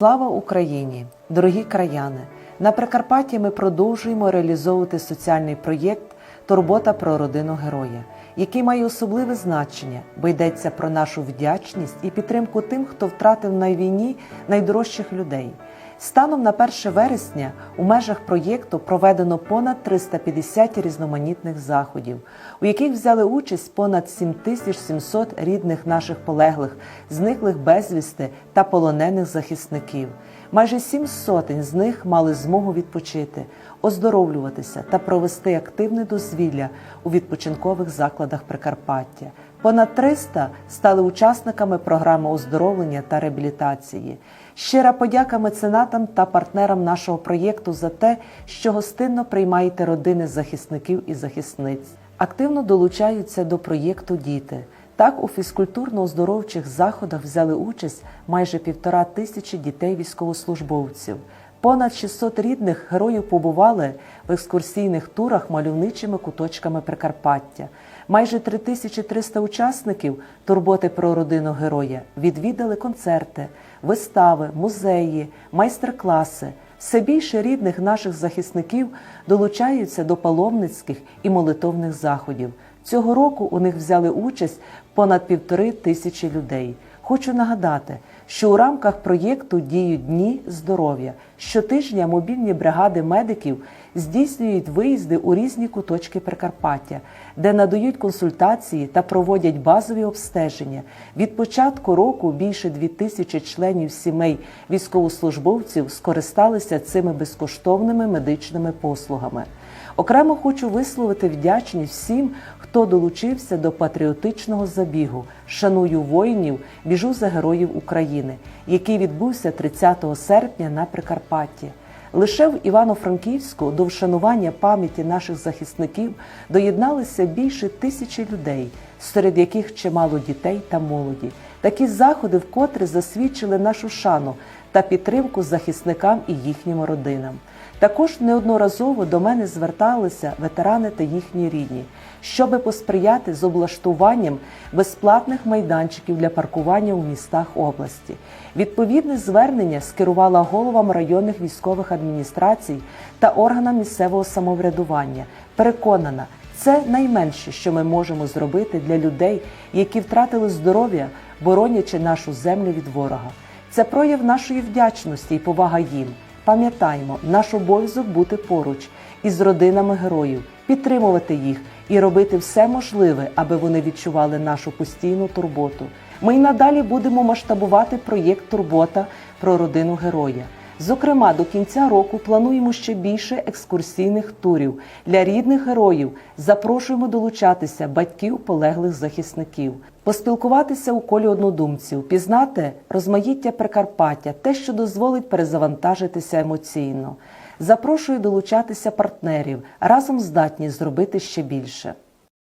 Слава Україні! Дорогі краяни! На Прикарпатті ми продовжуємо реалізовувати соціальний проєкт Турбота про родину героя, який має особливе значення, бо йдеться про нашу вдячність і підтримку тим, хто втратив на війні найдорожчих людей. Станом на 1 вересня у межах проєкту проведено понад 350 різноманітних заходів, у яких взяли участь понад 7700 рідних наших полеглих, зниклих безвісти та полонених захисників. Майже сім сотень з них мали змогу відпочити, оздоровлюватися та провести активне дозвілля у відпочинкових закладах Прикарпаття. Понад 300 стали учасниками програми оздоровлення та реабілітації. Щира подяка меценатам та партнерам нашого проєкту за те, що гостинно приймаєте родини захисників і захисниць. Активно долучаються до проєкту діти. Так, у фізкультурно-оздоровчих заходах взяли участь майже півтора тисячі дітей військовослужбовців. Понад 600 рідних героїв побували в екскурсійних турах мальовничими куточками Прикарпаття. Майже 3300 учасників турботи про родину героя відвідали концерти, вистави, музеї, майстер-класи. Все більше рідних наших захисників долучаються до паломницьких і молитовних заходів. Цього року у них взяли участь понад півтори тисячі людей. Хочу нагадати, що у рамках проєкту діють дні здоров'я. Щотижня мобільні бригади медиків здійснюють виїзди у різні куточки Прикарпаття, де надають консультації та проводять базові обстеження. Від початку року більше дві тисячі членів сімей військовослужбовців скористалися цими безкоштовними медичними послугами. Окремо хочу висловити вдячність всім, хто долучився до патріотичного забігу Шаную воїнів, біжу за героїв України, який відбувся 30 серпня на Прикарпатті. Лише в Івано-Франківську до вшанування пам'яті наших захисників доєдналися більше тисячі людей, серед яких чимало дітей та молоді. Такі заходи вкотре засвідчили нашу шану та підтримку захисникам і їхнім родинам. Також неодноразово до мене зверталися ветерани та їхні рідні, щоби посприяти з облаштуванням безплатних майданчиків для паркування у містах області. Відповідне звернення скерувала головам районних військових адміністрацій та органам місцевого самоврядування. Переконана, це найменше, що ми можемо зробити для людей, які втратили здоров'я, боронячи нашу землю від ворога. Це прояв нашої вдячності і повага їм. Пам'ятаємо, наш обов'язок бути поруч із родинами героїв, підтримувати їх і робити все можливе, аби вони відчували нашу постійну турботу. Ми й надалі будемо масштабувати проєкт Турбота про родину героя. Зокрема, до кінця року плануємо ще більше екскурсійних турів для рідних героїв. Запрошуємо долучатися батьків полеглих захисників, поспілкуватися у колі однодумців, пізнати розмаїття Прикарпаття, те, що дозволить перезавантажитися емоційно. Запрошую долучатися партнерів разом здатні зробити ще більше.